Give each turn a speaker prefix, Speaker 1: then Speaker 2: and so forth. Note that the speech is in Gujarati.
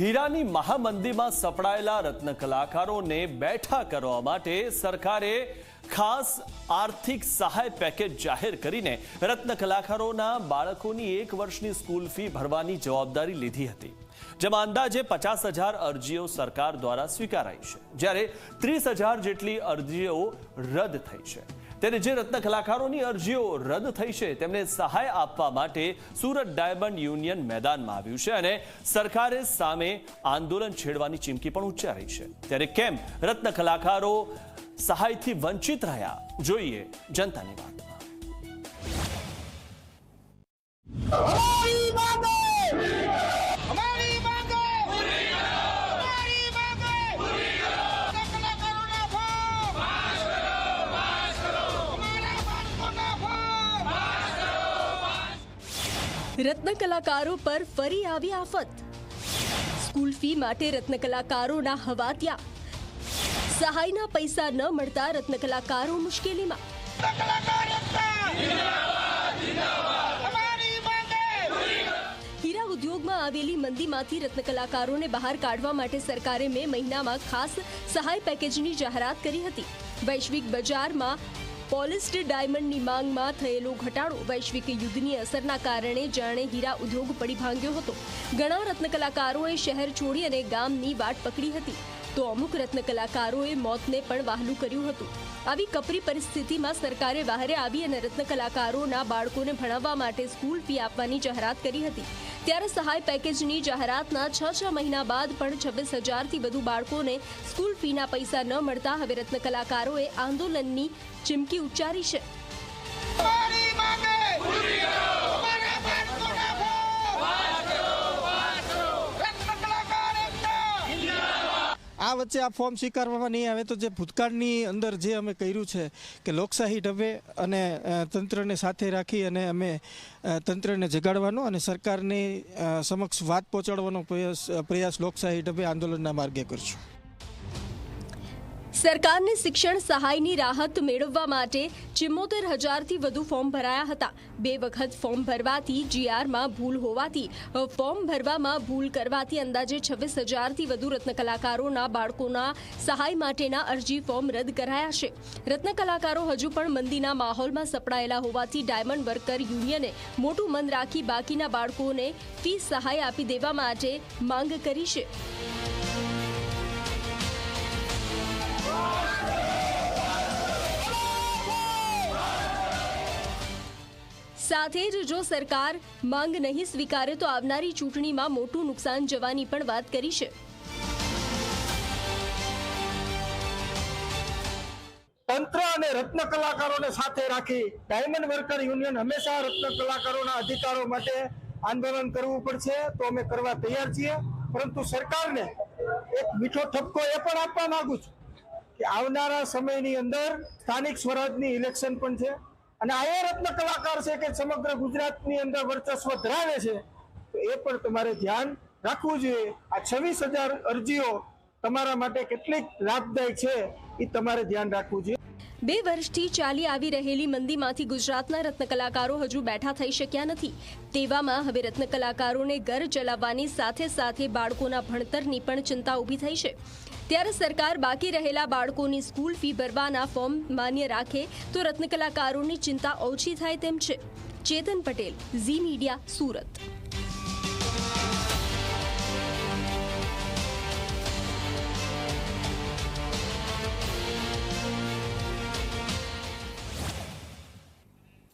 Speaker 1: હીરાની મહામંદીમાં સપડાયેલા રત્ન કલાકારોને બેઠા કરવા માટે સરકારે ખાસ આર્થિક સહાય પેકેજ જાહેર કરીને રત્ન કલાકારોના બાળકોની એક વર્ષની સ્કૂલ ફી ભરવાની જવાબદારી લીધી હતી, જેમાં અંદાજે પચાસ હજાર અરજીઓ સરકાર દ્વારા સ્વીકારાઈ છે. જ્યારે ત્રીસ હજાર જેટલી અરજીઓ રદ થઈ છે. ત્યારે જે રત્ન કલાકારોની અરજીઓ રદ થઈ છે, તેમને સહાય આપવા માટે સુરત ડાયમંડ યુનિયન મેદાનમાં આવ્યું છે અને સરકારે સામે આંદોલન છેડવાની ચીમકી પણ ઉચ્ચારી છે. ત્યારે કેમ રત્ન કલાકારો સહાયથી વંચિત રહ્યા? જોઈએ જનતાની વાતમાં.
Speaker 2: રત્ન કલાકારો પર ફરી આવી આફત. સ્કૂલ ફી માટે રત્ન કલાકારોના હવાત્યા સહાયના પૈસા ન મળતા રત્ન કલાકારો મુશ્કેલીમાં. હીરા ઉદ્યોગમાં આવેલી મંદીમાંથી રત્ન કલાકારોને બહાર કાઢવા માટે સરકારે મે મહિનામાં ખાસ સહાય પેકેજની જાહેરાત કરી હતી. વૈશ્વિક બજારમાં પોલિસ્ડ ડાયમંડની માંગમાં થયેલો ઘટાડો વૈશ્વિક યુદ્ધની અસરના કારણે જાણે હીરા ઉદ્યોગ પડી ભાંગ્યો હતો. ઘણા રત્ન કલાકારોએ શહેર છોડી અને ગામની વાટ પકડી હતી. તો અમુક રત્ન કલાકારોએ મોતને પણ વહાલું કર્યું હતું. આવી કપરી પરિસ્થિતિમાં સરકારે બહારે આવી અને રત્ન કલાકારોના બાળકોને ભણાવવા માટે સ્કૂલ ફી આપવાની જાહેરાત કરી હતી. ત્યારે સહાય પેકેજની જાહેરાતના છ છ મહિના બાદ પણ છવ્વીસ હજારથી વધુ બાળકોને સ્કૂલ ફીના પૈસા ન મળતા હવે રત્ન કલાકારોએ આંદોલનની ચીમકી ઉચ્ચારી છે.
Speaker 3: આ વચ્ચે આ ફોર્મ સ્વીકારવામાં નહીં આવે તો જે ભૂતકાળની અંદર જે અમે કર્યું છે કે લોકશાહી ઢબે અને તંત્રને સાથે રાખી અને અમે તંત્રને જગાડવાનો અને સરકારની સમક્ષ વાત પહોંચાડવાનો પ્રયાસ પ્રયાસ લોકશાહી ઢબે આંદોલનના માર્ગે કરશું.
Speaker 2: સરકારને શિક્ષણ સહાયની રાહત મેળવવા માટે ચિમ્મોતેર હજારથી વધુ ફોર્મ ભરાયા હતા. બે વખત ફોર્મ ભરવાથી જીઆરમાં ભૂલ હોવાથી ફોર્મ ભરવામાં ભૂલ કરવાથી અંદાજે છવ્વીસ હજારથી વધુ રત્ન કલાકારોના બાળકોના સહાય માટેના અરજી ફોર્મ રદ કરાયા છે. રત્ન કલાકારો હજુ પણ મંદીના માહોલમાં સપડાયેલા હોવાથી ડાયમંડ વર્કર યુનિયને મોટું મન રાખી બાકીના બાળકોને ફી સહાય આપી દેવા માટે માંગ કરી છે. સાથે જ જો સરકાર માંગ નહીં સ્વીકારે તો આવનારી ચૂંટણીમાં મોટું નુકસાન જવાની પણ વાત કરી છે.
Speaker 3: તંત્ર અને રત્ન કલાકારોને સાથે રાખી ડાયમંડ વર્કર યુનિયન હંમેશા રત્ન કલાકારોના અધિકારો માટે આંદોલન કરવું પડશે તો અમે કરવા તૈયાર છીએ. પરંતુ સરકારને એક મીઠો ઠપકો એ પણ આપવા માંગુ છું કે આવનારા સમયની અંદર સ્થાનિક સ્વરાજની ઇલેક્શન પણ છે. અને આયા રત્ન કલાકાર છે કે સમગ્ર ગુજરાતની અંદર વર્ચસ્વ ધરાવે છે, તો એ પણ તમારે ધ્યાન રાખવું જોઈએ. આ છવ્વીસ હજાર અરજીઓ તમારા માટે કેટલીક લાભદાયક છે, એ તમારે ધ્યાન રાખવું જોઈએ.
Speaker 2: બે વર્ષથી ચાલી આવી રહેલી મંદીમાંથી ગુજરાતના રત્ન કલાકારો હજુ બેઠા થઈ શક્યા નથી. તેવામાં હવે રત્ન કલાકારોને ઘર ચલાવવાની સાથે સાથે બાળકોના ભણતરની પણ ચિંતા ઊભી થઈ છે. ત્યારે સરકાર બાકી રહેલા બાળકોની સ્કૂલ ફી ભરવાના ફોર્મ માન્ય રાખે તો રત્નકલાકારોની ચિંતા ઓછી થાય તેમ છે. Chetan Patel, Zee Media, Surat.